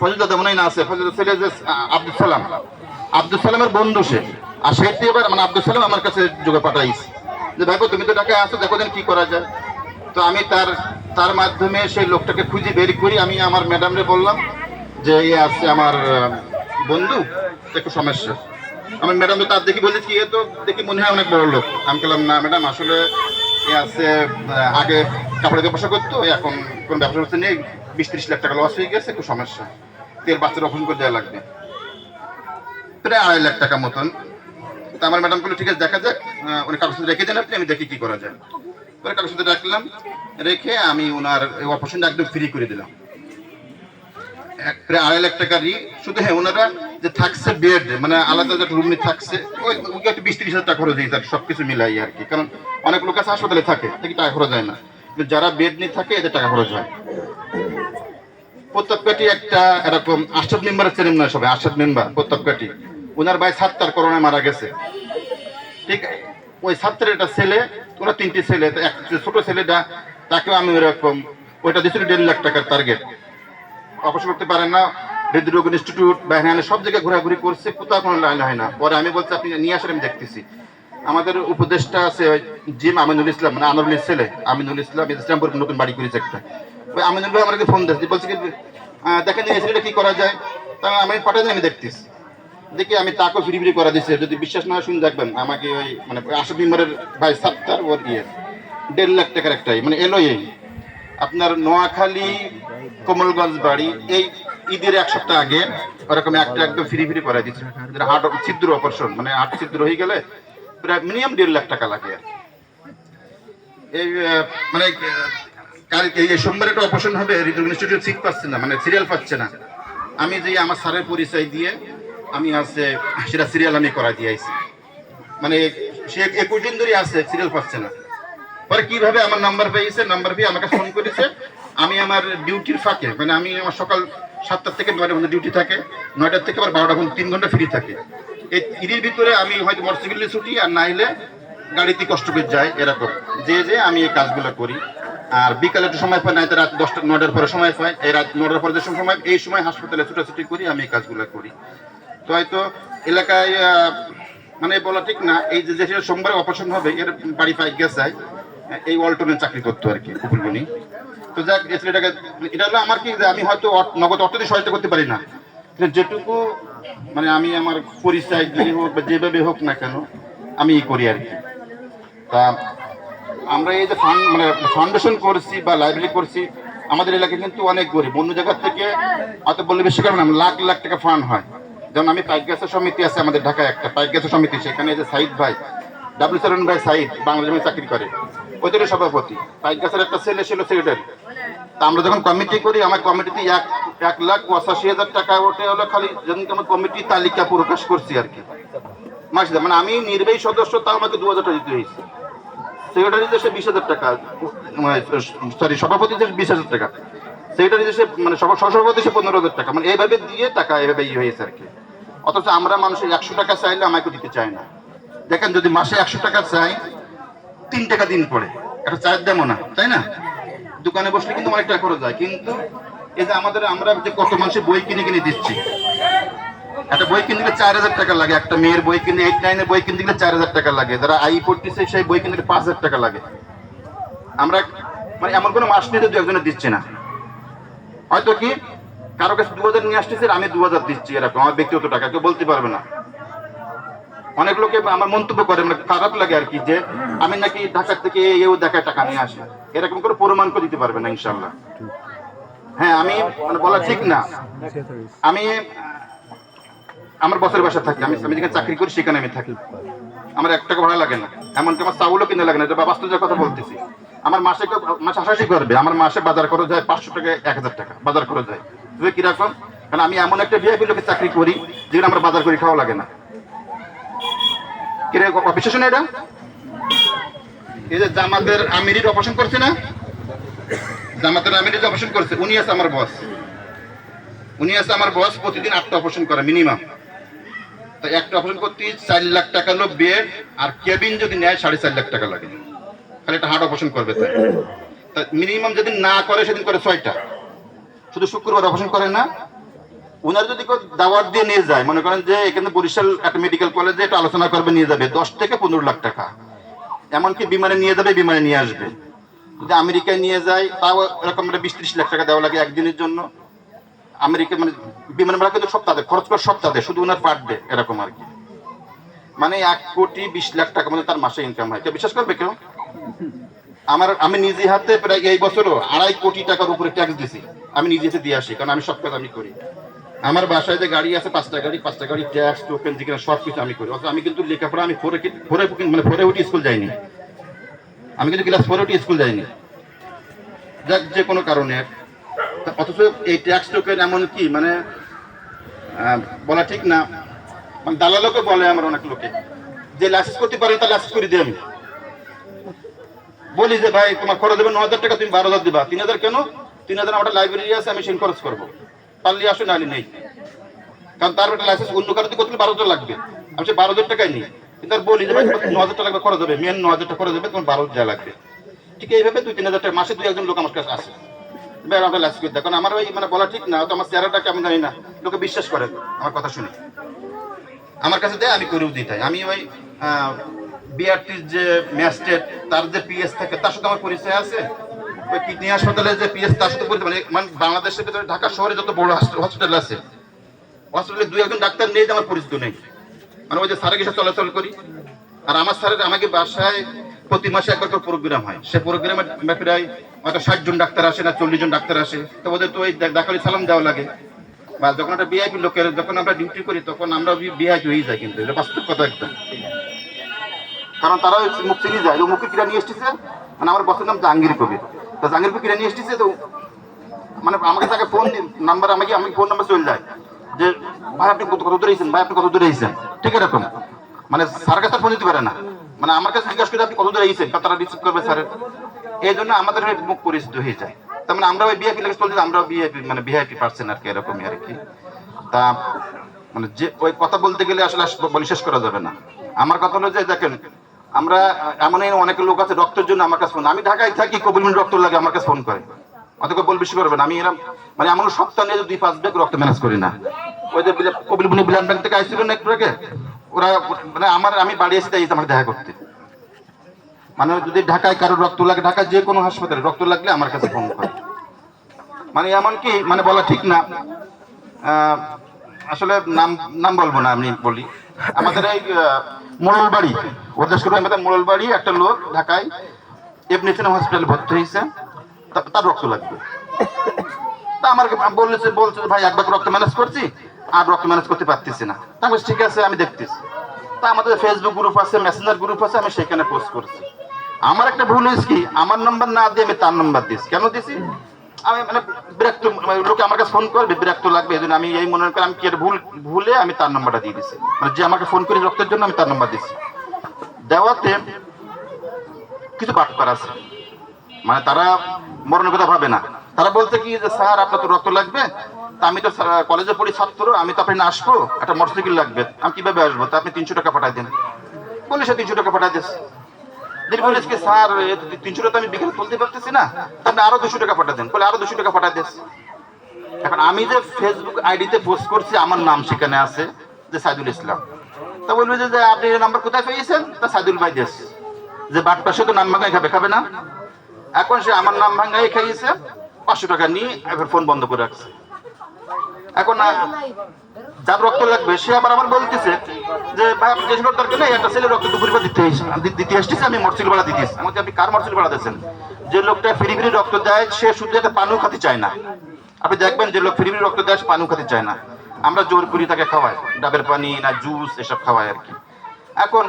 ফজল দাদা মনে না আছে ফজল আ- আব্দুল সালাম। আব্দুল সালামের বন্ধু সে। আর সেটি এবার মানে আব্দুল সালাম আমার কাছে যোগে পাঠাইছে। যে দেখো, তুমি তো ঢাকায় আসো দেখো দেন কি করা যায়। তো আমি তার তার মাধ্যমে সেই লোকটাকে খুঁজে বের করি। আমি আমার ম্যাডামরে বললাম যে এই আছে আমার বন্ধু, একটু সমস্যা। আমার ম্যাডাম তো তার দেখি বলেছে এ তো দেখি মনে হয় অনেক বড় লোক। আমি বললাম, না ম্যাডাম, আসলে এ আছে আগে কাপড়ের ব্যবসা করতো, এখন কোন ব্যবসা করতে নেই। বিশ ত্রিশ লাখ টাকা লস হয়ে গেছে একটু সমস্যা। তেল বাচ্চার অপারেশন করে দেওয়া লাগবে। প্রায় আড়াই লাখ টাকা মতন। তো আমার ম্যাডাম বলল, ঠিক আছে, দেখা যাক উনি কাগজপত্র রেখে দেন আপনি, আমি দেখি কি করা যায়। পরে কাগজপত্র রাখলাম, রেখে আমি ওনার এই অপারেশনটা একদম ফ্রি করে দিলাম। এক, প্রায় আড়াই লাখ টাকা রি শুধু হ্যাঁ ওনারা যে থাকছে বেড মানে আলাদা যে রুম থাকছে, ওই ওই একটু বিশ ত্রিশ হাজার টাকা খরচ হয়েছে সব কিছু মিলাই আর কি। কারণ অনেক লোক আছে হাসপাতালে থাকে দেখি টাকা খরচ হয় না। যারা বেড নিয়ে থাকে, এদের টাকা খরচ হয়। প্রত্যেকটি একটা এরকম আটষট মেম্বারের চেনেন না সবাই আটষট মেম্বার প্রত্যেকটি ওনার ভাই সাতটার করোনায় মারা গেছে। ঠিক ওই ছাত্রের একটা ছেলে ওনার তিনটি ছেলে এক ছোট ছেলেটা, তাকেও আমি ওরকম, ওইটা দিয়েছিল দেড় লাখ টাকার টার্গেট অপারেশন করতে পারেন না, হৃদরোগ ইনস্টিটিউট বা হ্যাঁ সব জায়গায় ঘোরাঘুরি করছে, কোথাও কোনো লাইন হয় না। পরে আমি বলছি, আপনি নিয়ে আসেন, আমি দেখতেছি। আমাদের উপদেশটা আছে জিম আমিনুল ইসলাম মানে আনোয়ারুল ইসলাম আমিনুল ইসলাম ইসলামপুর নতুন বাড়ি করেছে একটা। আমিনুল ভাই আমাকে ফোন দিয়েছে। বলছি কি দেখেন এই কি করা যায়? তা আমি পাঠাই আমি দেখতেছি। দেখি আমি তাকে ফ্রি ফ্রি করা দিচ্ছি যদি বিশ্বাস না শুনে দেখবেন। আমাকে ওই মানে আশা মেম্বারের ভাই সাত্তার ওর ইয়ে। দেড় লাখ টাকার একটাই মানে এলো এই আপনার নোয়াখালী, কোমলগঞ্জ বাড়ি, এই ঈদের এক সপ্তাহ আগে ওরকম একটা একদম ফ্রি ফ্রি করাই দিচ্ছে হার্ট ছিদ্র অপারেশন মানে হার্ট ছিদ্র হয়ে গেলে প্রায় মিনিমাম দেড় লাখ টাকা লাগে আর এই মানে কাল এই সোমবার একটা অপারেশন হবে, হৃদরোগ ইনস্টিটিউট সিট পাচ্ছে না মানে সিরিয়াল পাচ্ছে না। আমি যে আমার স্যারের পরিচয় দিয়ে আমি আছে সেটা সিরিয়াল আমি করা দিয়ে আইছি। মানে সে একুশ দিন ধরে আছে সিরিয়াল পাচ্ছে না। পরে কীভাবে আমার নাম্বার পেয়েছে নাম্বার পেয়ে আমাকে ফোন করেছে। আমি আমার ডিউটির ফাঁকে মানে আমি আমার সকাল সাতটার থেকে নয়টার মধ্যে ডিউটি থাকে, নয়টার থেকে আবার বারোটা ঘণ্টা তিন ঘণ্টা ফ্রি থাকে। এই ঈদের ভিতরে আমি হয়তো মোটরসাইকেলে ছুটি, আর না হলে গাড়িতে কষ্ট করে যাই, এরকম। যে যে আমি এই কাজগুলো করি। আর বিকালে একটু সময় পাই না রাত দশটা, নয়টার পরে সময় পাই এই রাত নটার পরে যে সময়, এই সময় হাসপাতালে ছুটাছুটি করি, আমি এই কাজগুলো করি। তো হয়তো এলাকায় মানে বলা ঠিক না, এই যে যে সোমবার অপারেশন হবে, এর বাড়ি পাই গেছে এই অল্টনে চাকরি করতো আর কি কুকুরগুনি তো যাক, এই ছেলেটাকে, এটা হলো আমার কি যে আমি হয়তো নগদ অর্থ দিয়ে সহায়তা করতে পারি না। যেটুকু মানে আমি আমার পরিচয় দিয়ে হোক বা যেভাবে হোক না কেন, আমি ই করি আর কি। তা আমরা এই যে ফান্ড মানে ফাউন্ডেশন করছি বা লাইব্রেরি করছি, আমাদের এলাকায় কিন্তু অনেক গরিব। অন্য জায়গার থেকে অত বললে বেশি কারণ লাখ লাখ টাকা ফান্ড হয়। যেমন আমি পাইক গ্যাসের সমিতি আছে আমাদের ঢাকায় একটা, পাইক গ্যাসের সমিতি, সেখানে যে সাইদ ভাই ডাব্লিউ সেভেন ভাই সাইদ, বাংলাদেশে চাকরি করে। ওইটারই সভাপতি। পাইক গ্যাসের একটা ছেলে ছিল সেক্রেটারি। তা আমরা যখন কমিটি করি, আমার কমিটিতে এক এক লাখ পঁচাশি হাজার টাকা ওঠে হলো খালি যেদিনকে আমার কমিটি তালিকা প্রকাশ করছি আর কি। মাসে মানে আমি নির্বাহী সদস্য, তাও আমাকে দু হাজার টাকা দিতে হয়েছে। সেক্রেটারি দেশে বিশ হাজার টাকা মানে সরি সভাপতি দেশে বিশ হাজার টাকা। সেক্রেটারি দেশে মানে সভা সহসভাপতি দেশে পনেরো হাজার টাকা। মানে এইভাবে দিয়ে টাকা এভাবে ইয়ে হয়েছে আর কি। অথচ আমরা মানুষের একশো টাকা চাইলে আমাকে দিতে চাই না। দেখেন, যদি মাসে একশো টাকা চাই, তিন টাকা দিন পড়ে। একটা চায়ের দামও না, তাই না? দোকানে বসলে কিন্তু অনেক টাকা খরচ যায় কিন্তু এই যে আমাদের, আমরা যে কত মানুষের বই কিনে কিনে দিচ্ছি একটা বই কিনতে গেলে চার হাজার টাকা লাগে, একটা মেয়ের বই কিনতে এইট নাইনের বই কিনতে গেলে চার হাজার টাকা লাগে, যারা আই পড়তেছে সেই বই কিনতে পাঁচ হাজার টাকা লাগে। আমরা মানে এমন কোনো মাস নিয়ে দু একজনে দিচ্ছে না। হয়তো কি? কারও কাছে দু হাজার নিয়ে আসতেছে, আমি দু হাজার দিচ্ছি এরকম, আমার ব্যক্তিগত টাকা, কেউ বলতে পারবে না। অনেক লোকে আমার মন্তব্য করে মানে খারাপ লাগে আর কি যে, আমি নাকি ঢাকা থেকে এও দেখায় টাকা নিয়ে আসি। এরকম করে প্রমাণ করে দিতে পারবে না ইনশাল্লাহ হ্যাঁ আমি মানে বলা ঠিক না। আমি আমার বসের বাসা থাকি, আমি আমি যেখানে চাকরি করি সেখানে আমি থাকি। আমার এক টাকা ভাড়া লাগে না। এমনকি আমার চাউলও কিনে লাগে না। এটা বাস্তবের কথা বলতেছি আমার মাসে মাসে আশাশি করবে আমার মাসে বাজার খরচ যায় পাঁচশো টাকা এক হাজার টাকা, বাজার খরচ যায় তুমি কীরকম কারণ আমি এমন একটা ভিআইপি লোকের চাকরি করি, যেখানে আমার বাজার করে খাওয়া লাগে না। কীরকম বিশ্বাস না এটা। এই যে জামাতের আমিরির অপারেশন করছে না? জামাতের আমিরির যে অপারেশন করছে, উনি আছে আমার বস উনি আছে আমার বস প্রতিদিন আটটা অপারেশন করে মিনিমাম তো একটা অপারেশন করতে চার লাখ টাকা হলো বেড আর কেবিন যদি নেয় সাড়ে চার লাখ টাকা লাগে। খালি একটা হার্ট অপারেশন করবে তাই। তা মিনিমাম যদি না করে, সেদিন করে ছয়টা। শুধু শুক্রবার অপারেশন করে না ওনার যদি কেউ দাওয়াত দিয়ে নিয়ে যায়, মনে করেন যে এখানে বরিশাল একটা মেডিকেল কলেজে একটা আলোচনা করবে, নিয়ে যাবে, দশ থেকে পনেরো লাখ টাকা। এমনকি বিমানে নিয়ে যাবে, বিমানে নিয়ে আসবে। যদি আমেরিকায় নিয়ে যায়, তাও এরকম একটা বিশ ত্রিশ লাখ টাকা দেওয়া লাগে একদিনের জন্য। আমেরিকা মানে বিমান ভাড়া কিন্তু সব তাদের খরচ করে তাদের শুধু ওনার পার ডে এরকম আর কি। মানে এক কোটি বিশ লাখ টাকা মধ্যে তার মাসে ইনকাম হয়। কেউ বিশ্বাস করবে কেউ? আমার, আমি নিজে হাতে প্রায় এই বছরও আড়াই কোটি টাকার উপরে ট্যাক্স দিছি। আমি নিজে হাতে দিয়ে আসি, কারণ আমি সব কাজ আমি করি। আমার বাসায় যে গাড়ি আছে, পাঁচটা গাড়ি পাঁচটা গাড়ি ট্যাক্স টোকেন যেখানে সব কিছু আমি করি। অথচ আমি কিন্তু লেখাপড়া আমি ফোরে ফোরে মানে ফোরে উঠি স্কুল যাইনি। আমি কিন্তু ক্লাস ফোরে উঠি স্কুল যাইনি। যাক, যে কোনো কারণে। অথচ এই ট্যাক্স টোকেন এমন কি মানে বলা ঠিক না। মানে দালালকে বলে আমার অনেক লোকে, যে লাইসেন্স করতে পারে তার লাইসেন্স করে দিই আমি বলি যে, ভাই, তোমার খরচ দেবে ন হাজার টাকা, তুমি বারো হাজার দিবা। তিন হাজার কেন? তিন হাজার আমার লাইব্রেরি আছে, আমি সেই খরচ করব। পারলে আসো, নাহলে নেই। কারণ তার একটা লাইসেন্স অন্য কারোতে করতে বারো হাজার লাগবে। আমি সে বারো হাজার টাকাই নিই। কিন্তু বলি যে, ভাই, তোমার ন হাজার টাকা খরচ হবে। মেন ন হাজার টাকা খরচ হবে, তোমার বারো হাজার লাগবে। ঠিক এইভাবে দুই তিন হাজার টাকা, মাসে দুই একজন লোক আমার কাছে আসে। আমরা দেখুন আমার ওই মানে বলা ঠিক না, হয়তো আমার চেহারাটা কেমন জানি না। লোকে বিশ্বাস করে আমার কথা শুনে। আমার কাছে দেয়, আমি করেও দিই তাই। আমি ওই বিআরটির যে ম্যাস্টেট তার যে পিএস থাকে, তার সাথে আমার পরিচয় আছে। ওই কিডনি হাসপাতালে যে পিএস, তার সাথে পরিচয় মানে মানে বাংলাদেশের ভিতরে, ঢাকা শহরে যত বড় হসপিটাল আছে হসপিটালে দুই একজন ডাক্তার নেই যে আমার পরিচিত নেই। মানে ওই যে স্যারের কিছু চলাচল করি। আর আমার স্যারের আমাকে বাসায় প্রতি মাসে একবার করে প্রোগ্রাম হয়। সে প্রোগ্রামে প্রায় হয়তো ষাট জন ডাক্তার আসে না, চল্লিশ জন ডাক্তার আসে। তো ওদের তো ওই ডাকালি সালাম দেওয়া লাগে। বা যখন একটা বিআইপি লোকের, যখন আমরা ডিউটি করি, তখন আমরা বিআইপি হয়ে যাই কিন্তু। এটা বাস্তব কথা একদম। কারণ তারা মুখ চিনি যায়। ও মুখে কিরা নিয়ে এসেছে? মানে আমার বসের নাম জাহাঙ্গীর কবির। তো জাহাঙ্গীর কিরা নিয়ে এসেছে, তো মানে আমাকে তাকে ফোন নাম্বার আমাকে, আমি ফোন নাম্বার চলে যায়। যে, ভাই, আপনি কত দূরে ভাই, আপনি কত দূরে এসেছেন ঠিক এরকম। মানে কাছে ফোন দিতে পারে না। মানে আমার কাছে জিজ্ঞাসা করে আপনি কত দূরে কারণ তারা রিসিভ করবে স্যারের এই জন্য আমাদের মুখ পরিচিত হয়ে যায়। তার মানে আমরা ওই বিআইপি লেগে চলছি আমরাও বিআইপি মানে ভিআইপি পার্সেন আর কি, এরকমই আর কি। তা মানে যে ওই কথা বলতে গেলে আসলে আস- বলে শেষ করা যাবে না। আমার কথা হলো যে, দেখেন, আমরা এমন অনেক লোক আছে, রক্তের জন্য আমার কাছে ফোন আমি ঢাকায় থাকি কবির রক্ত লাগে আমার কাছে ফোন করে। অতকে বল বেশি করবেন। আমি এরকম মানে এমন সপ্তাহ নিয়ে দুই, পাঁচ ব্যাগ রক্ত ম্যানেজ করি না। ওই যে মুনি বিলান ব্যাংক থেকে আসছিল একটু আগে? ওরা মানে আমার আমি বাড়ি এসে তাই আমার দেখা করতে। মানে যদি ঢাকায় কারোর রক্ত লাগে ঢাকায় যে কোনো হাসপাতালে রক্ত লাগলে আমার কাছে ফোন করে। মানে এমন কি মানে বলা ঠিক না। আসলে নাম নাম বলব না, আমি বলি। আমাদের এই মোড়ল বাড়ি ওদের শুরু আমাদের মোড়ল বাড়ি একটা লোক ঢাকায় এমনি হসপিটালে ভর্তি হয়েছে। তার রক্ত লাগবে। তা আমার বলেছে, বলছে ভাই একবার রক্ত ম্যানেজ করছি, আর রক্ত ম্যানেজ করতে পারতেছি না। তা ঠিক আছে, আমি দেখতেছি। তা আমাদের ফেসবুক গ্রুপ আছে মেসেঞ্জার গ্রুপ আছে, আমি সেখানে পোস্ট করছি। আমার একটা ভুল হয়েছে কি? আমার নাম্বার না দিয়ে আমি তার নাম্বার দিয়েছি। কেন দিছি আমি মানে বিরক্ত মানে লোকে আমার কাছে ফোন করবে, বিরক্ত লাগবে, এই আমি এই মনে করি আমি কি ভুল, ভুলে আমি তার নাম্বারটা দিয়ে দিছি মানে যে আমাকে ফোন করে রক্তের জন্য আমি তার নাম্বার দিছি দেওয়াতে কিছু বাটপার আছে। মানে তারা মরণের কথা ভাবে না। তারা বলছে কি, যে, স্যার, আপনার তো রক্ত লাগবে। তা আমি তো কলেজে পড়ি, ছাত্র। আমি তো আপনি না আসব। একটা মোটরসাইকেল লাগবে। আমি কীভাবে আসব? তা আপনি তিনশো টাকা পাঠাই দেন। বলে সে তিনশো টাকা পাঠাই দিস। দিদি বলিস কি, স্যার তিনশো টাকা আমি বিকেলে তুলতে পারতেছি না। আপনি আরও দুশো টাকা পাঠাই দেন। বলে, আরও দুশো টাকা পাঠাই দিস। এখন আমি যে ফেসবুক আইডিতে পোস্ট করছি, আমার নাম সেখানে আছে, যে সাইদুল ইসলাম। তা বলবে যে, আপনি নাম্বার কোথায় পেয়েছেন? তা সাইদুল ভাই দেশ যে, বাট পাশে তো নাম ভাঙাই খাবে খাবে না। এখন সে আমার নাম ভাঙাই খাইয়েছে পাঁচশো টাকা নিয়ে এখন ফোন বন্ধ করে রাখছে। এখন যার রক্ত লাগবে, সে আবার আমার বলতেছে যে, ভাই, আপনি জিজ্ঞেস করার দরকার নেই, একটা ছেলে রক্ত দুপুর পর দিতে দিতে এসেছে আমি মরসিল ভাড়া দিতেছি। আমাকে আপনি কার মরসিল ভাড়া দিয়েছেন যে লোকটা ফ্রি ফ্রি রক্ত দেয়, সে শুধু একটা পানও খাতে চায় না। আপনি দেখবেন যে লোক ফ্রি ফ্রি রক্ত দেয়, সে পানও খাতে চায় না। আমরা জোর করি তাকে খাওয়াই, ডাবের পানি না জুস, এসব খাওয়াই আর কি। এখন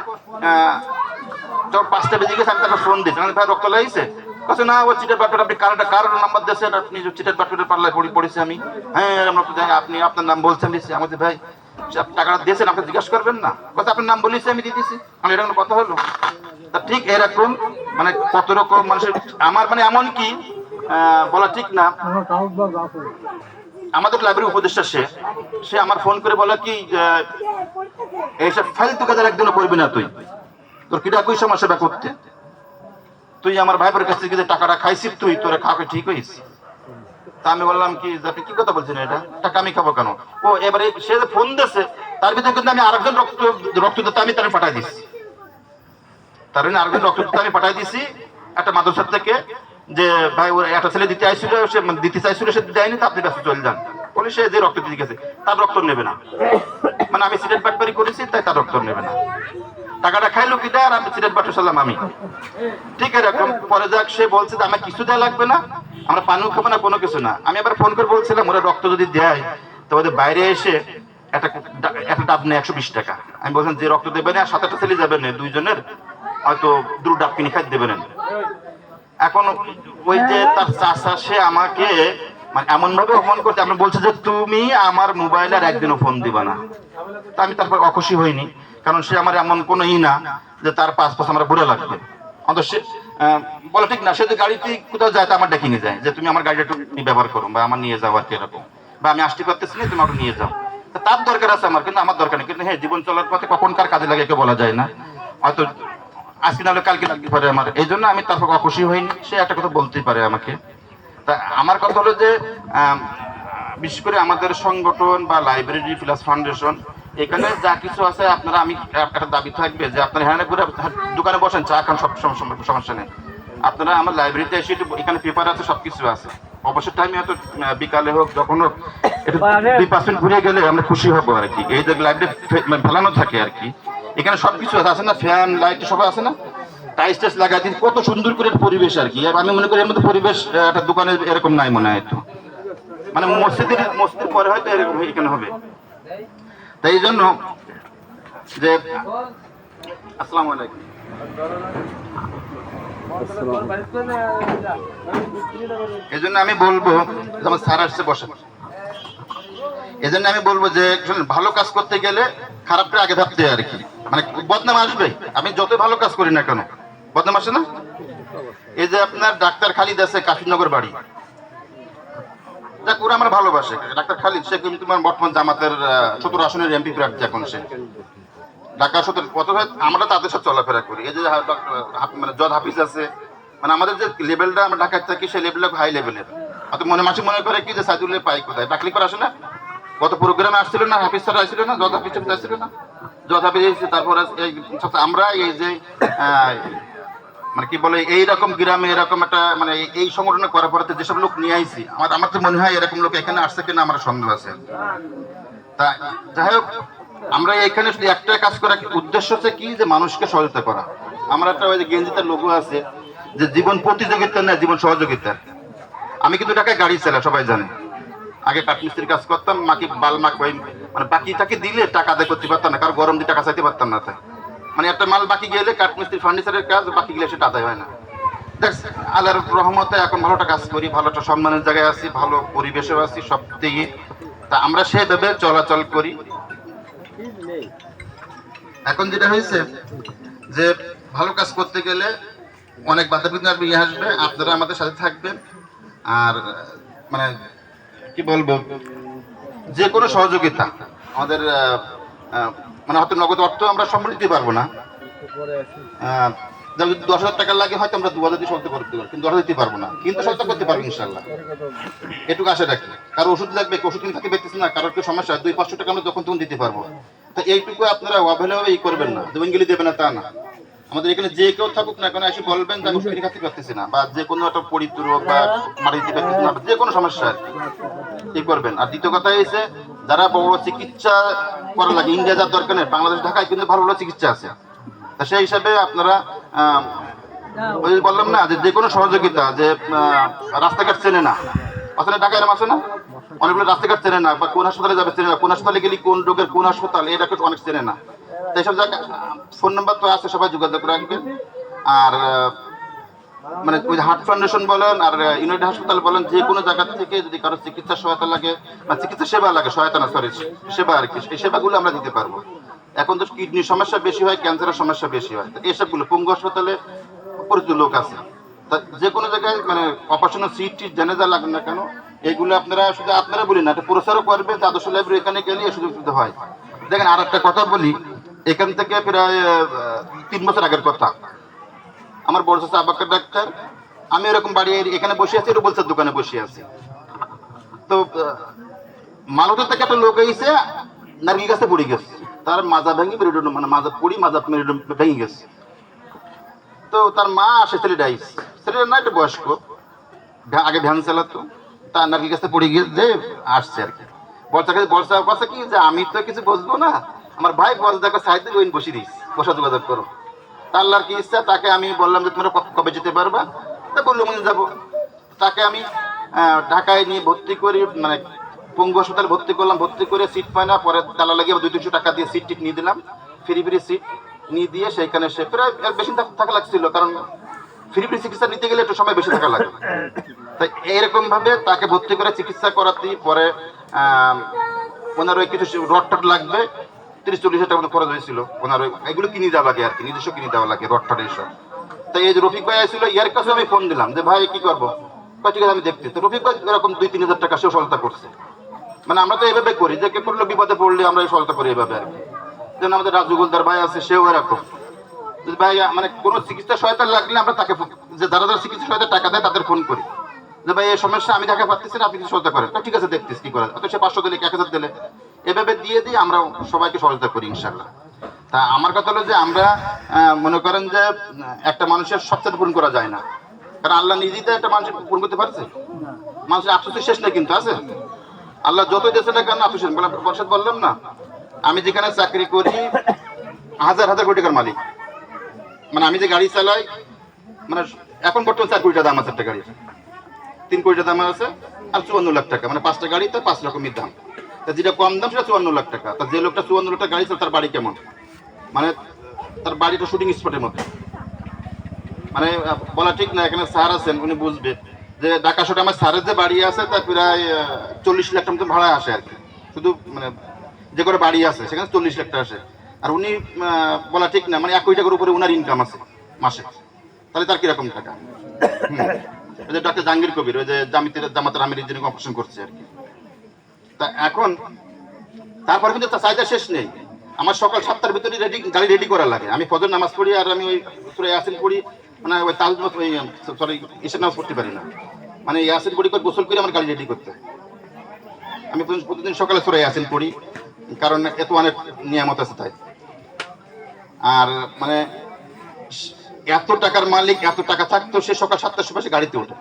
পাঁচটা বেজে গেছে, আমি তাকে ফোন দিয়েছি। ভাই, রক্ত লাগিয়েছে কাছে না ও চিটের বাটপার আপনি কারোটা কার নাম্বার দিয়েছেন, আপনি চিটের বাটপারের পাল্লায় পড়ি পড়েছি আমি। হ্যাঁ দেয় আপনি আপনার নাম বলছেন আমাদের ভাই টাকাটা দিয়েছেন, আপনি জিজ্ঞাসা করবেন না। কথা আপনার নাম বলেছি, আমি দিয়ে দিয়েছি আমি এরকম কথা হলো? তা ঠিক এরকম মানে কত রকম মানুষের আমার মানে এমন কি বলা ঠিক না। আমাদের লাইব্রেরি উপদেষ্টা সে সে আমার ফোন করে বলে কি এইসব ফালতু কাজের একদিনও করবি না তুই। তোর কিটা কই সেবা করতে? তুই আমার ভাইপের কাছ থেকে টাকাটা খাইছিস, তুই তোরা খাওয়া ঠিক হয়েছিস তা আমি বললাম কি আপনি কি কথা বলছেন এটা? টাকা আমি খাব কেন? ও, এবারে সে যে ফোন দিয়েছে, তার ভিতরে কিন্তু আমি আরেকজন রক্ত রক্ত দিতে আমি তার পাঠাই দিচ্ছি তার জন্য আরেকজন রক্ত দিতে আমি পাঠাই দিছি, একটা মাদ্রাসার থেকে, যে ভাই ওর একটা ছেলে দিতে আইছিল, সে দিতে চাইছিল, সে দেয়নি তো আপনি ব্যস্ত চলে যান। বলে সে যে রক্ত দিতে গেছে, তার রক্ত নেবে না। মানে আমি সিলেট বাটবারি করেছি, তাই তার রক্ত নেবে না। টাকাটা খাইলো কিটা আর আমি সিলেট বাটু সালাম আমি। ঠিক এরকম। পরে যাক, সে বলছে যে আমার কিছু দেওয়া লাগবে না, আমরা পানিও খাব না, কোনো কিছু না। আমি আবার ফোন করে বলছিলাম, ওরা রক্ত যদি দেয়, তো ওদের বাইরে এসে একটা একটা ডাব নেই একশো বিশ টাকা। আমি বললাম যে রক্ত দেবে না, সাত আটটা ছেলে না, দুইজনের, হয়তো দুটো ডাব কিনে খাই দেবে না। এখন ওই যে তার চাষা সে আমাকে মানে এমন ভাবে অপমান করতে আমি বলছে যে তুমি আমার মোবাইলে আর একদিনও ফোন দিবা না। তা আমি তারপর অখুশি হইনি, কারণ সে আমার এমন কোনো ই না যে তার পাঁচ পাঁচ আমার বুড়ে লাগবে। অন্তত সে বলে ঠিক না, সে যে গাড়িতে কোথাও যায় তো আমার ডেকে নিয়ে যায়, যে তুমি আমার গাড়িটা একটু ব্যবহার করো বা আমার নিয়ে যাও আর কি এরকম। বা আমি আসতে পারতেছি না, তুমি আমাকে নিয়ে যাও। তার দরকার আছে আমার, কিন্তু আমার দরকার নেই। কিন্তু হ্যাঁ জীবন চলার পথে কখন কার কাজে লাগে একে বলা যায় না। হয়তো আজকে নাহলে কালকে লাগতে পারে আমার। এই জন্য আমি তারপর অখুশি হইনি, সে একটা কথা বলতেই পারে আমাকে। তা আমার কথা হলো যে বিশেষ করে আমাদের সংগঠন বা লাইব্রেরি প্লাস ফাউন্ডেশন এখানে যা কিছু আছে আপনারা আমি একটা দাবি থাকবে যে আপনারা হ্যাঁ করে দোকানে বসেন চা খান সব সম- সম- সমস্যা নেই। আপনারা আমার লাইব্রেরিতে এসে একটু এখানে পেপার আছে সব কিছু আছে অবশ্যই টাইমে হয়তো বিকালে হোক যখন হোক দুই পার্সেন্ট ঘুরে গেলে আমরা খুশি হব আর কি। এই যে লাইব্রেরি ফেলানো থাকে আর কি। এখানে সব কিছু আছে আছে না? ফ্যান লাইট সব আছে না? টাইস টাইস লাগাই দিন, কত সুন্দর করে পরিবেশ আর কি। আমি মনে করি এর মধ্যে পরিবেশ একটা দোকানে এরকম নাই মনে হয় তো। মানে মসজিদের মসজিদের পরে হয়তো এরকম এখানে হবে। তাই এই জন্য যে, আসসালামু আলাইকুম। এই জন্য আমি বলব, যেমন স্যার আসছে বসে এই জন্য আমি বলব যে ভালো কাজ করতে গেলে খারাপটা আগে ভাবতে আর কি। মানে বদনাম আসবে, আমি যত ভালো কাজ করি না কেন বদনাম আসে না? এই যে আপনার ডাক্তার খালিদ আছে কাশিমনগর বাড়ি। যাক ওরা আমার ভালোবাসে। ডাক্তার খালিদ, সে কিন্তু আমার বর্তমান জামাতের সতেরো আসনের এমপি প্রার্থী এখন সে। ঢাকা সতেরো, কত আমরা তাদের সাথে চলাফেরা করি। এই যে মানে জজ হাফিজ আছে মানে আমাদের যে লেভেলটা আমরা ঢাকায় থাকি, সেই লেভেলটা হাই লেভেলের অত মনে মাসে মনে করে কি যে সাইদুল্লাহ পাই কোথায়? ডাকলি করে আসে না? গত প্রোগ্রামে আসছিল না, হাফিজ স্যার আসছিল না, জজ হাফিজ আসছিল না? জজ হাফিজ তারপর আমরা এই যে মানে কি বলে এই রকম গ্রামে এরকম একটা মানে এই- সংগঠন করার পরে যেসব লোক নিয়ে আইছি, আমার আমার তো মনে হয় এরকম লোক এখানে আসছে কিনা আমার সন্দেহ আছে। তা, যাই হোক, আমরা এখানে শুধু একটা কাজ করার উদ্দেশ্য হচ্ছে কি যে মানুষকে সহযোগিতা করা। আমার একটা ওই যে গেঞ্জিতে লোগো আছে যে জীবন প্রতিযোগিতা না জীবন সহযোগিতা। আমি কিন্তু ঢাকায় গাড়ি চালাই সবাই জানে। আগে কাঠমিস্ত্রির কাজ করতাম, মাকে বাল মাক মানে বাকিটাকে দিলে টাকা আদায় করতে পারতাম না কারণ গরম দিয়ে টাকা চাইতে পারতাম না তাই। মানে একটা মাল বাকি গেলে কাঠমিস্ত্রি ফার্নিচারের কাজ, বাকি গেলে সেটা আদায় হয় না। আল্লাহর রহমতে এখন ভালোটা কাজ করি, ভালোটা সম্মানের জায়গায় আছি, ভালো পরিবেশেও আছি, সব দিকে। তা আমরা সেভাবে চলাচল করি। এখন যেটা হয়েছে যে, ভালো কাজ করতে গেলে অনেক বাধা বিঘ্ন আসবে ইয়ে আসবে, আপনারা আমাদের সাথে থাকবেন। আর মানে কি বলব? যে কোনো সহযোগিতা। আমাদের মানে হয়তো নগদ অর্থ আমরা সম্পূর্ণ দিতে পারব না। যদি দশ হাজার টাকা লাগে, হয়তো আমরা দু হাজার দিয়ে সহযোগিতা করতে পারব, কিন্তু দশ দিতে পারব না। কিন্তু সহযোগিতা করতে পারব ইনশাল্লাহ এটুকু আশা রাখি। কারও ওষুধ লাগবে, ওষুধ কিনে থাকতে পেতেছি না কারোর সমস্যা, দুই পাঁচশো টাকা আমরা যখন তখন দিতে পারব। তো এইটুকু আপনারা অবহেলাভাবে ই করবেন না, দেবেন গেলে দেবে না, তা না। আমাদের এখানে যে কেউ থাকুক না কেন, এসে বলবেন যে আমি কিনে খাতে পারতেছি না, বা যে কোনো একটা পরিপূরক বা মারি দিতে পারতেছি না যে কোনো সমস্যা আর করবেন। আর দ্বিতীয় কথা হয়েছে যারা বড় বড় চিকিৎসা করা লাগে ইন্ডিয়া যার দরকার নেই, বাংলাদেশ, ঢাকায় কিন্তু ভালো ভালো চিকিৎসা আছে। তা সেই হিসাবে আপনারা ওই বললাম না, যে যে কোনো সহযোগিতা, যে রাস্তাঘাট চেনে না। আসলে ঢাকা এরম আছে না? অনেকগুলো রাস্তাঘাট চেনে না, বা কোন হাসপাতালে যাবে চেনে না, কোন হাসপাতালে গেলে কোন রোগের কোন হাসপাতাল এটা অনেক চেনে না। তো এইসব জায়গা ফোন নাম্বার তো আছে, সবাই যোগাযোগ রাখবেন। আর মানে ওই হার্ট ফাউন্ডেশন বলেন আর ইউনাইটেড হাসপাতাল বলেন, যে কোনো জায়গা থেকে যদি কারও চিকিৎসা সহায়তা লাগে, বা চিকিৎসা সেবা লাগে, সহায়তা না সরি সেবা আর কি এই সেবাগুলো আমরা দিতে পারব। এখন তো কিডনির সমস্যা বেশি হয়, ক্যান্সারের সমস্যা বেশি হয়। তো এইসবগুলো পঙ্গু হাসপাতালে পরিচিত লোক আছে। তা যে কোনো জায়গায় মানে অপারেশনের সিট টিট জেনে যা লাগবে না কেন এইগুলো আপনারা শুধু আপনারা বলি না, এটা প্রচারও করবে আদর্শ লাইব্রেরি এখানে গেলে এই সুযোগ সুবিধা হয়। দেখেন আর একটা কথা বলি, এখান থেকে প্রায় তিন বছর আগের কথা। আমার বড় চাচা আবাক্কার ডাক্তার। আমি এরকম বাড়ি এখানে বসে আছি রুবলসার দোকানে বসে আছি। তো মালতের থেকে একটা লোক এসে নারকেল গাছে পড়ে গেছে। তার মাজা ভেঙে মেরুদণ্ড মানে মাজা পড়ি, মাজা মেরুদণ্ড ভেঙে গেছে। তো, তার মা আসে, ছেলেটা আইস ছেলেটা না, একটা বয়স্ক। আগে ভ্যান চালাতো। তার নারকেল গাছে পড়ে গিয়ে যে আসছে আর কি। বর্ষা কাছে বর্ষা বর্ষা কি যে আমি তো কিছু বসবো না। আমার ভাই বস দেখো ওই বসে দিস বসা যোগাযোগ করো। আল্লাহর কি ইচ্ছা, তাকে আমি বললাম যে তোমরা কবে যেতে পারবা? তা বলল, আমি যাব। তাকে আমি ঢাকায় নিয়ে ভর্তি করি মানে পঙ্গু হাসপাতালে ভর্তি করলাম, ভর্তি করে সিট পায় না, পরে তালা লাগিয়ে দুই, তিনশো টাকা দিয়ে সিট টিট নিয়ে দিলাম। ফ্রি ফ্রি সিট নিয়ে দিয়ে সেইখানে সে প্রায় এর বেশি থাকা লাগছিল, কারণ ফ্রি ফ্রি চিকিৎসা নিতে গেলে একটু সময় বেশি থাকা লাগে। তাই এরকম ভাবে তাকে ভর্তি করে চিকিৎসা করাতে, পরে ওনার ওই কিছু রড টড লাগবে তিরিশ চল্লিশ হাজার টাকা খরচ হয়েছিল। ওনার এগুলো কিনে দেওয়া লাগে আর কি, নিজস্ব কিনে দেওয়া লাগে রড টড এইসব। তাই এই যে রফিক ভাই আসছিল ইয়ার কাছে আমি ফোন দিলাম যে, ভাই, কি করব? ঠিক আছে, আমি দেখতে তো রফিক ভাই এরকম দুই, তিন হাজার টাকা সেও সহায়তা করছে। মানে আমরা তো এভাবে করি, যে কে করল বিপদে পড়লে আমরা এই সহায়তা করি এভাবে আর কি। যেন আমাদের রাজু গোলদার ভাই আছে, সেও এরকম। ভাই মানে কোনো চিকিৎসা সহায়তা লাগলে আমরা তাকে যে যারা যারা চিকিৎসা সহায়তা টাকা দেয় তাদের ফোন করি। যে ভাই, এই সমস্যা আমি দেখা পাচ্ছি না, আপনি কিছু সহায়তা করেন। তো ঠিক আছে, দেখতেছি, কি করে অত সে পাঁচশো দিলে এক হাজার দিলে? এভাবে দিয়ে দিয়ে আমরা সবাইকে সহযোগিতা করি ইনশাল্লাহ তা আমার কথা হলো যে আমরা মনে করেন যে, একটা মানুষের সবচেয়ে পূরণ করা যায় না। কারণ আল্লাহ নিজেই তো একটা মানুষের পূরণ করতে পারছে। মানুষের আফসোসের শেষ নেই কিন্তু, আছে? আল্লাহ যতই দেশে না কেন আফসোস বলে পরিষদ বললাম না, আমি যেখানে চাকরি করি, হাজার হাজার কোটি টাকার মালিক। মানে আমি যে গাড়ি চালাই মানে এখন বর্তমানে চার কোটি টাকা দাম আছে একটা গাড়ির। তিন কোটি টাকা দাম আছে, আর চুয়ান্ন লাখ টাকা। মানে পাঁচটা গাড়ি তো পাঁচ রকমের দাম। তা যেটা কম দাম সেটা চুয়ান্ন লাখ টাকা। তা যে লোকটা চুয়ান্ন লাখ টাকা গাড়ি তার বাড়ি কেমন? মানে তার বাড়িটা শুটিং স্পটের মতো মানে বলা ঠিক না, এখানে স্যার আছেন, উনি বুঝবে। যে ঢাকা শহরে আমার স্যারের যে বাড়ি আছে তা প্রায় চল্লিশ লাখ টাকা ভাড়া আসে আর কি। শুধু মানে যে করে বাড়ি আছে, সেখানে চল্লিশ লাখ টাকা আসে। আর উনি বলা ঠিক না মানে এক কোটি টাকার উপরে উনার ইনকাম আছে মাসে। তাহলে তার কীরকম টাকা। ওই যে ডক্টর জাহাঙ্গীর কবির, ওই যে জামিতের, জামাতের আমির যিনি অপারেশন করছে আর কি। তা এখন, তারপর কিন্তু চাহিদা শেষ নেই। আমার সকাল সাতটার ভিতরে রেডি গাড়ি রেডি করা লাগে। আমি ফজর নামাজ পড়ি আর আমি ওই সুরে ইয়াসিন পড়ি মানে ওই তাল সরি ইসের নামাজ পড়তে পারি না। মানে ইয়াসিন পড়ি করে গোসল করে আমার গাড়ি রেডি করতে। আমি প্রতিদিন- প্রতিদিন সকালে সুরে ইয়াসিন পড়ি, কারণ এত অনেক নিয়ামত আছে তাই। আর মানে এত টাকার মালিক, এত টাকা থাকতো, সে সকাল সাতটার সময় গাড়িতে ওঠে।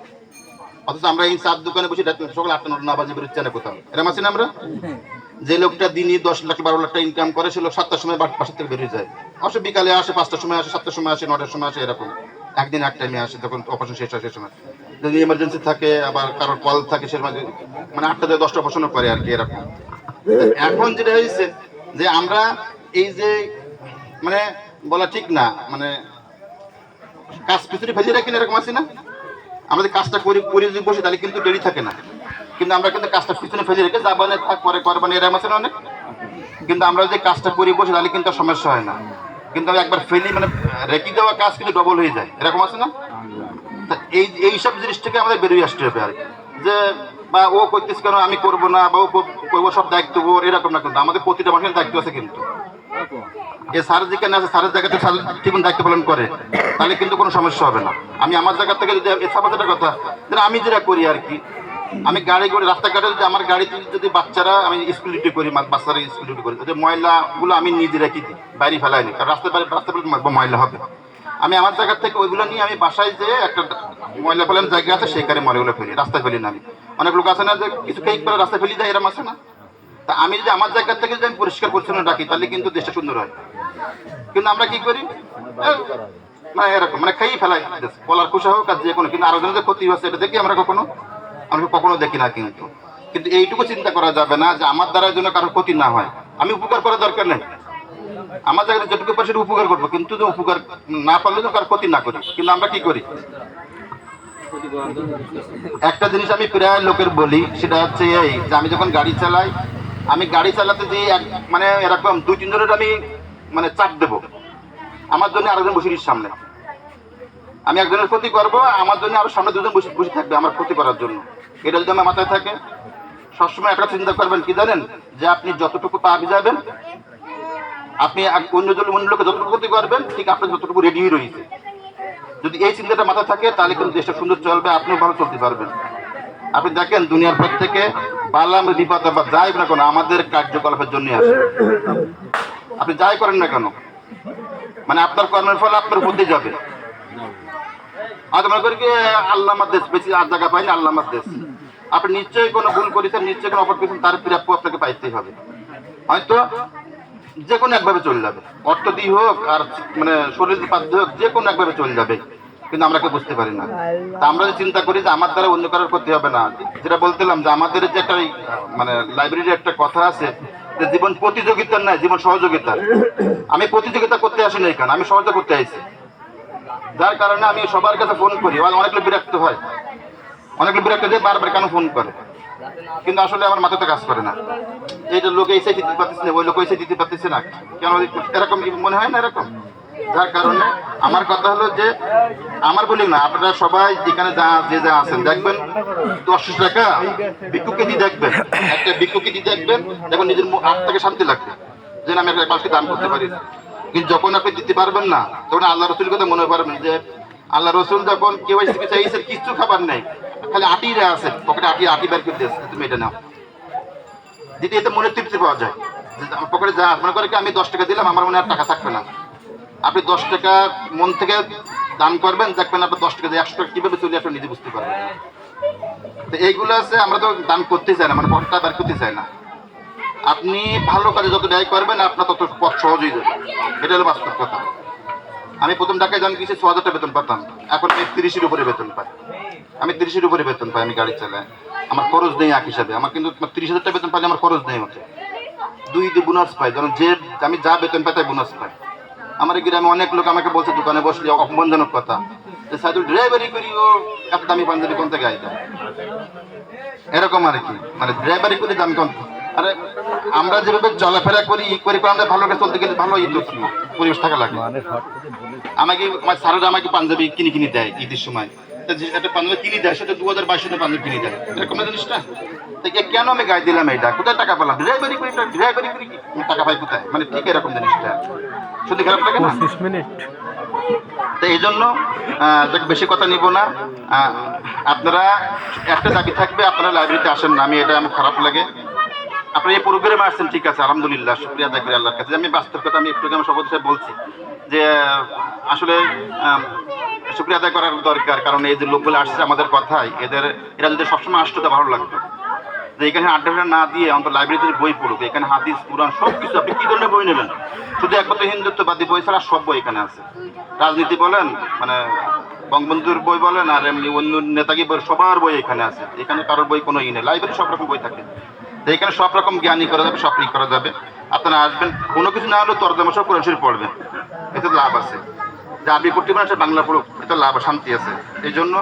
অথচ আমরা এই চার দোকানে বসে সকাল আটটা নটা না বাজে বেরোচ্ছে না কোথাও এরকম আছি না আমরা? যে লোকটা দিনই দশ লাখ, বারো লাখ টাকা ইনকাম করে, সে লোক সাতটার সময় বা- বাসা থেকে বেরিয়ে যায়। অবশ্য বিকালে আসে, পাঁচটার সময় আসে, সাতটার সময় আসে নটার সময় আসে, এরকম। একদিন এক টাইমে আসে তখন অপারেশন শেষ হয় সেই সময়। যদি এমার্জেন্সি থাকে, আবার কারোর কল থাকে, সে মানে আটটা থেকে দশটা অপারেশনও করে আর কি, এরকম। এখন যেটা হয়েছে, যে আমরা এই যে মানে বলা ঠিক না মানে কাজ পিছনে ফেলে রাখি না, এরকম আছি না? আমাদের কাজটা করি, করে যদি বসে, তাহলে কিন্তু দেরি থাকে না। কিন্তু আমরা কিন্তু কাজটা পিছনে ফেলে রেখে যাবানে থাক, পরে করবানে এরকম আছে না অনেক। কিন্তু আমরা যে কাজটা করি, বসে, তাহলে কিন্তু সমস্যা হয় না। কিন্তু আমি একবার ফেলি মানে রেখে দেওয়া কাজ কিন্তু ডবল হয়ে যায়। এরকম আছে না? এই এই সব জিনিস থেকে আমাদের বেরিয়ে আসতে হবে আর যে, বা ও করতেছ কেন, আমি করব না, বা ও করব, সব দায়িত্ব ওর, এরকম না কিন্তু। আমাদের প্রতিটা মানুষের দায়িত্ব আছে কিন্তু। এ স্যার যেখানে আছে, স্যারের জায়গাতে স্যার ঠিক মতো দায়িত্ব পালন করে, তাহলে কিন্তু কোনো সমস্যা হবে না। আমি আমার জায়গা থেকে যদি সাপাতের কথা আমি যেটা করি আর কি। আমি গাড়ি করে রাস্তাঘাটে যদি আমার গাড়িতে যদি বাচ্চারা আমি স্কুল ডিউটি করি বাচ্চারা স্কুল ডিউটি করি, যদি ময়লাগুলো আমি নিজে রেখে দিই বাইরে ফেলাই নি কারণ রাস্তায় বাইরে রাস্তা ময়লা হবে। আমি আমার জায়গা থেকে ওইগুলো নিয়ে আমি বাসায় যেয়ে একটা ময়লা ফেলার জায়গা আছে সেখানে ময়লাগুলো ফেলি, রাস্তায় ফেলি না আমি। অনেক লোক আছে না যে কিছু কেক করে রাস্তায় ফেলি দেয়, এরম আছে না? তা আমি যদি আমার জায়গা থেকে যদি আমি পরিষ্কার পরিচ্ছন্ন রাখি তাহলে কিন্তু দেশটা সুন্দর হয়। কিন্তু আমরা কি করি? মানে এরকম মানে খেয়েই ফেলাই। বলার খুশি হোক আর যে কোনো, কিন্তু আরও যে ক্ষতি হচ্ছে, এটা দেখি আমরা কখনো আমরা কখনো দেখি না কিন্তু। কিন্তু এইটুকু চিন্তা করা যাবে না যে আমার দ্বারা যেন কারোর ক্ষতি না হয়। আমি উপকার করার দরকার নেই। আমার জায়গায় যেটুকু পারে সেটা উপকার করব, কিন্তু উপকার না পারলে তো কারোর ক্ষতি না করি। কিন্তু আমরা কি করি? একটা জিনিস আমি প্রায় লোকের বলি, সেটা হচ্ছে এই যে আমি যখন গাড়ি চালাই আমি গাড়ি চালাতে যে মানে এরকম দুই, তিনজনের আমি মানে চাপ দেব। আমার জন্য আরেকজন বসে সামনে। আমি একজনের ক্ষতি করব, আমার জন্য আরও সামনে দুজন বসে বসে থাকবে আমার ক্ষতি করার জন্য। এটা যদি আমার মাথায় থাকে, সবসময় একটা চিন্তা করবেন কি জানেন? যে আপনি যতটুকু পা যাবেন আপনি অন্য জন অন্য লোকে যতটুকু ক্ষতি করবেন, ঠিক আপনার যতটুকু রেডি রয়েছে। যদি এই চিন্তাটা মাথায় থাকে, তাহলে কিন্তু দেশটা সুন্দর চলবে, আপনিও ভালো চলতে পারবেন। আপনি দেখেন দুনিয়ার পর থেকে বালাম বিপদ বা যাই না কেন, আমাদের কার্যকলাপের জন্য আসে আপনি যাই করেন না কেন? মানে আপনার কর্মের ফলে আপনার বুদ্ধি যাবে। মনে করি কি আল্লাহ আমার দেশ, বেশি আর জায়গা পাইনি আল্লাহ আমার দেশ। আপনি নিশ্চয়ই কোনো ভুল করেছেন, নিশ্চয়ই কোনো অপর করেছেন, তার প্রাপ্য আপনাকে পাইতেই হবে। হয়তো যে কোনো একভাবে চলে যাবে। অর্থ দিয়ে হোক, আর মানে শরীর বাধ্য হোক যে কোনো একভাবে চলে যাবে। কিন্তু আমরা কেউ বুঝতে পারি না। তা আমরা যে চিন্তা করি যে আমার দ্বারা অন্য কারোর ক্ষতি হবে না। যেটা বলছিলাম যে আমাদের যে একটা মানে লাইব্রেরির একটা কথা আছে যে জীবন প্রতিযোগিতার নয় জীবন সহযোগিতার। আমি প্রতিযোগিতা করতে আসি না এখানে আমি সহযোগিতা করতে আইছি। যার কারণে আমি সবার কাছে ফোন করি। অনেক লোক বিরক্ত হয়। অনেক লোক বিরক্ত যে বারবার কেন ফোন করে? কিন্তু আসলে আমার মাথাতে কাজ করে না। এইটা লোক এসে দিতে পারতেছে না ওই লোক এসে দিতে পারতেছে না। কেন এরকম কি মনে হয় না এরকম? যার কারণে আমার কথা হলো যে, আমার বলি না, আপনারা সবাই যেখানে যা, যে যা আছেন দেখবেন দশ টাকা ভিক্ষুকে দিয়ে দেখবেন, একটা ভিক্ষুকে দিয়ে দেখবেন দেখবেন নিজের আত্মাকে শান্তি লাগবে, যে আমি একটা মানুষকে দান করতে পারি। কিন্তু যখন আপনি দিতে পারবেন না, তখন আল্লাহ রসুল কথা মনে পারবেন যে, আল্লাহ রসুল যখন কেউ এসে কিছু খাবার নেই, খালি আটি আটিরা আছে, পকেটে আটি আটি বের করে দিয়েছে, তুমি এটা নাও। দিতে এতে মনে তৃপ্তি পাওয়া যায় পকেটে যা মনে করে কি আমি দশ টাকা দিলাম, আমার মনে আর টাকা থাকবে না। আপনি দশ টাকা মন থেকে দান করবেন, দেখবেন আপনার দশ টাকা একশো টাকা কীভাবে চলে আপনি নিজে বুঝতে পারবেন। তো এইগুলো আছে, আমরা তো দান করতে চাই না মানে পকেটটা বের করতে চাই না। আপনি ভালো কাজে যত ব্যয় করবেন, আপনার তত পথ সহজ হয়ে যাবে। এটা হলো বাস্তব কথা। আমি প্রথম ঢাকায় যখন কিছু ছ হাজার টাকা বেতন পাতাম। এখন আমি তিরিশের উপরে বেতন পাই। আমি তিরিশের উপরে বেতন পাই আমি গাড়ি চালাই। আমার খরচ নেই এক হিসাবে। আমার কিন্তু তিরিশ হাজার টাকা বেতন পাইলে আমার খরচ নেই হচ্ছে দুই দুই বোনাস পাই। কারণ যে আমি যা বেতন পাই তাই বোনাস পাই। আমার গ্রামে অনেক লোক আমাকে বলছে, দোকানে বসলে অপমানজনক কথা। সাইদুল ড্রাইভারি করি ও এত দামি পাঞ্জাবি কোন থেকে আইতা এরকম আর কি। মানে ড্রাইভারি করে দামি কম আরে, আমরা যেভাবে চলাফেরা করি, ই করি আমরা ভালো করে চলতে গেলে ভালো ই পরিবেশ থাকা লাগে। আমাকে আমার স্যারেরা আমাকে পাঞ্জাবি কিনে কিনে দেয় ঈদের সময়। একটা পাঞ্জাবি কিনে দেয়, সেটা দু হাজার বাইশ পাঞ্জাবি কিনে দেয়। এরকম জিনিসটা? তো কে- কেন আমি গায়ে দিলাম এটা কোথায় টাকা পেলাম? ড্রাইভারি করি ড্রাইভারি করি কি টাকা পাই কোথায়? মানে ঠিক এরকম জিনিসটা। শুধু খারাপ লাগে না? মিনিট। তো এই জন্য বেশি কথা নিব না। আপনারা একটা দাবি থাকবে আপনারা লাইব্রেরিতে আসেন না। আমি এটা আমার খারাপ লাগে। আপনি এই প্রোগ্রামে আসছেন ঠিক আছে আলহামদুলিল্লাহ শুক্রিয়া আদায় করি আল্লাহর কাছে। আমি বাস্তব কথা আমি একটু আমার সভাপতি সাহেব বলছি যে আসলে শুক্রিয়া আদায় করার দরকার। কারণ এই যে লোকগুলো আসছে আমাদের কথায় এদের এরা যদি সবসময় আসতো তা ভালো লাগতো। যে এখানে আড্ডাটা না দিয়ে অন্তত লাইব্রেরিতে বই পড়ুক, এখানে হাদিস পুরাণ সব কিছু আপনি কি ধরনের বই নেবেন? শুধু একমাত্র হিন্দুত্ববাদী বই ছাড়া সব বই এখানে আছে। রাজনীতি বলেন মানে বঙ্গবন্ধুর বই বলেন, আর এমনি অন্য বই, সবার বই এখানে আছে। এখানে কারোর বই কোনো ই নেই লাইব্রেরি সব রকম বই থাকে। তো এখানে সব রকম জ্ঞানী করা যাবে সব করা যাবে। আপনারা আসবেন, কোনো কিছু না হলেও তরজমা সব কোরআন শরীফ পড়বেন। এতে লাভ আছে। যে আরবি পড়তে পারেন বাংলা পড়ুক, এতে লাভ, শান্তি আছে। এই জন্য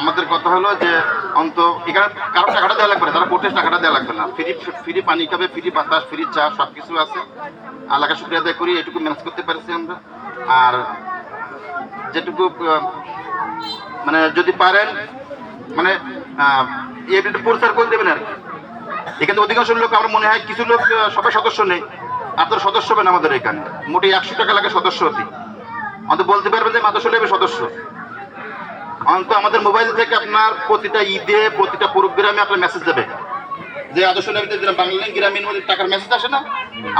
আমাদের কথা হলো যে অন্ত এখানে কারও টাকাটা দেওয়া লাগবে না, তারা পড়তে টাকাটা দেওয়া লাগবে না। ফ্রি ফ্রি পানি খাবে, ফ্রি বাতাস, ফ্রি চা সব কিছু আছে। আল্লাহকে শুক্রিয়া আদায় করি, এটুকু ম্যানেজ করতে পারছি আমরা। আর যেটুকু মানে যদি পারেন মানে একটু প্রচার করে দেবেন আর কি। এখানে অধিকাংশ লোক, আমার মনে হয় কিছু লোক সবাই সদস্য নেই। আপনার সদস্য হবেন আমাদের এখানে। মোটে একশো টাকা লাগে সদস্য অতি অন্তত বলতে পারবেন যে লেবে সদস্য। অন্ত আমাদের মোবাইল থেকে আপনার প্রতিটা ঈদে, প্রতিটা প্রোগ্রামে আপনার মেসেজ যাবে। যে আদর্শ নবীতে যেটা বাংলা গ্রামীণ টাকার মেসেজ আসে না,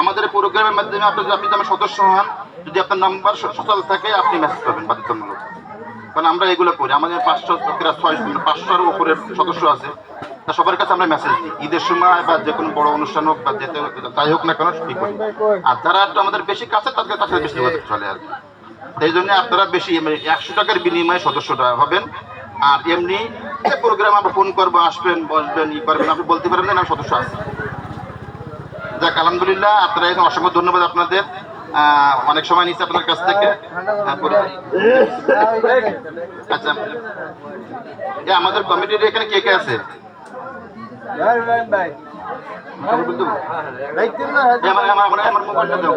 আমাদের প্রোগ্রামের মাধ্যমে আপনি আপনি আমার সদস্য হন, যদি আপনার নাম্বার সচল থাকে, আপনি মেসেজ পাবেন বাধ্যতামূলক। কারণ আমরা এগুলো করি, আমাদের পাঁচশো প্রায় পাঁচশোর উপরের সদস্য আছে, তা সবার কাছে আমরা মেসেজ দিই। ঈদের সময় বা যে কোনো বড় অনুষ্ঠান হোক বা যেতে হোক, যাই হোক না কেন কি করি। আর যারা আমাদের বেশি কাছে, তাদের সাথে বেশি চলে আর কি। সেই জন্য আপনারা বেশি মানে একশো টাকার বিনিময়ে সদস্যটা হবেন আর এমনি প্রোগ্রাম আমরা ফোন করব আসবেন বসবেন ই করবেন আপনি বলতে পারেন না সদস্য আছে। যাক আলহামদুলিল্লাহ আপনারা এখানে অসংখ্য ধন্যবাদ আপনাদের। অনেক সময় নিচ্ছে আপনার কাছ থেকে। আচ্ছা আমাদের কমিটির এখানে কে কে আছে? আমার মোবাইলটা দাও।